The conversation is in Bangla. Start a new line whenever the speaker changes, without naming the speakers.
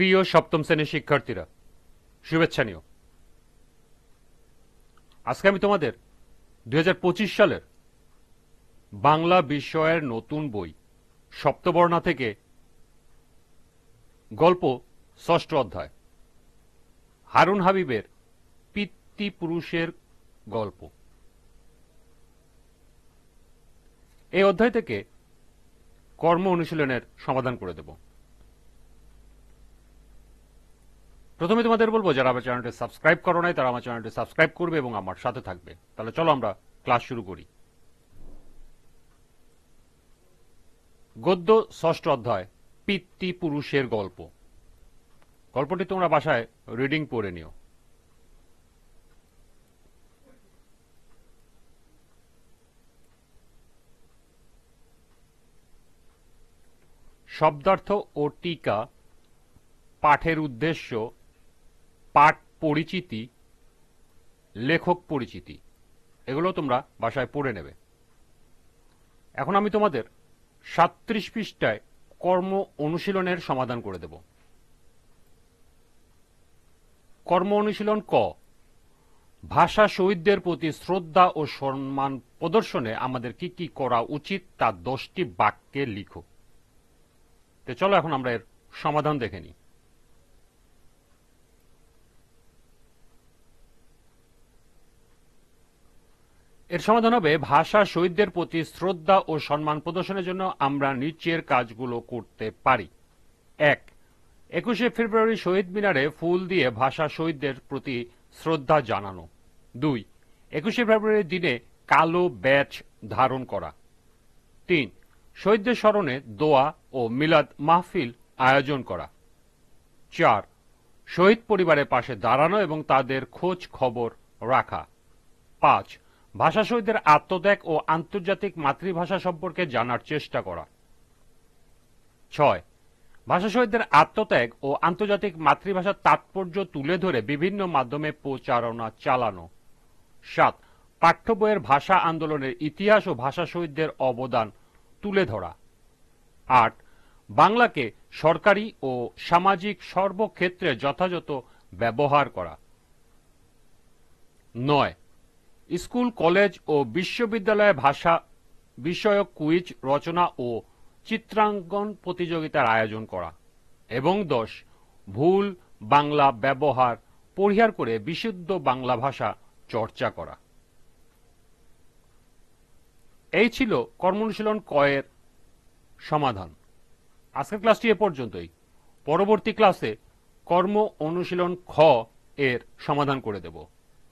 প্রিয় সপ্তম শ্রেণির শিক্ষার্থীরা, শুভেচ্ছা নিও। আজকে আমি তোমাদের দু হাজার পঁচিশ সালের বাংলা বিষয়ের নতুন বই, সপ্তবর্ণা থেকে গল্প ষষ্ঠ অধ্যায়, হারুন হাবিবের পিতৃপুরুষের গল্প। এই অধ্যায় থেকে কর্ম অনুশীলনের সমাধান করে দেব। প্রথমে তোমাদের বলব, যারা আমার চ্যানেলটি সাবস্ক্রাইব করো নাই, তারা আমার চ্যানেলটি সাবস্ক্রাইব করবে এবং আমার সাথে থাকবে। তাহলে চলো আমরা ক্লাস শুরু করি। গদ্য, ষষ্ঠ অধ্যায় পিতৃপুরুষের গল্প। গল্পটি তোমরা বাসায় রিডিং পড়ে নিও। শব্দার্থ ও টিকা, পাঠের উদ্দেশ্য পাঠ পরিচিতি, লেখক পরিচিতি, এগুলো তোমরা বাসায় পড়ে নেবে। এখন আমি তোমাদের সাত্রিশ পৃষ্ঠায় কর্ম অনুশীলনের সমাধান করে দেব। কর্ম অনুশীলন ক। ভাষা শহীদদের প্রতি শ্রদ্ধা ও সম্মান প্রদর্শনে আমাদের কি কি করা উচিত তা দশটি বাক্যে লিখো। তো চলো এখন আমরা এর সমাধান দেখে নিই। এর সমাধান হবে ভাষা শহীদদের প্রতি শ্রদ্ধা ও সম্মান প্রদর্শনের জন্য আমরা নিচের কাজগুলো করতে পারি। এক, একুশে ফেব্রুয়ারি শহীদ মিনারে ফুল দিয়ে ভাষা শহীদদের প্রতি শ্রদ্ধা জানানো। দুই, একুশে ফেব্রুয়ারির দিনে কালো ব্যাচ ধারণ করা। তিন, শহীদদের স্মরণে দোয়া ও মিলাদ মাহফিল আয়োজন করা। চার, শহীদ পরিবারের পাশে দাঁড়ানো এবং তাদের খোঁজ খবর রাখা। পাঁচ ভাষা শহীদদের আত্মত্যাগ ও আন্তর্জাতিক মাতৃভাষা সম্পর্কে জানার চেষ্টা করা। ছয় ভাষা শহীদদের আত্মত্যাগ ও আন্তর্জাতিক মাতৃভাষার তাৎপর্য তুলে ধরে বিভিন্ন মাধ্যমে প্রচারণা চালানো। সাত, পাঠ্য বইয়ের ভাষা আন্দোলনের ইতিহাস ও ভাষা শহীদদের অবদান তুলে ধরা। আট, বাংলাকে সরকারি ও সামাজিক সর্বক্ষেত্রে যথাযথ ব্যবহার করা। নয় স্কুল, কলেজ ও বিশ্ববিদ্যালয়ে ভাষা বিষয়ক কুইজ, রচনা ও চিত্রাঙ্কন প্রতিযোগিতার আয়োজন করা এবং দশ, ভুল, বাংলা ব্যবহার পরিহার করে বিশুদ্ধ বাংলা ভাষা চর্চা করা। এই ছিল কর্মনুশীলন কয়ের সমাধান। আজকের ক্লাসটি এ পর্যন্তই। পরবর্তী ক্লাসে কর্ম অনুশীলন খ এর সমাধান করে দেব।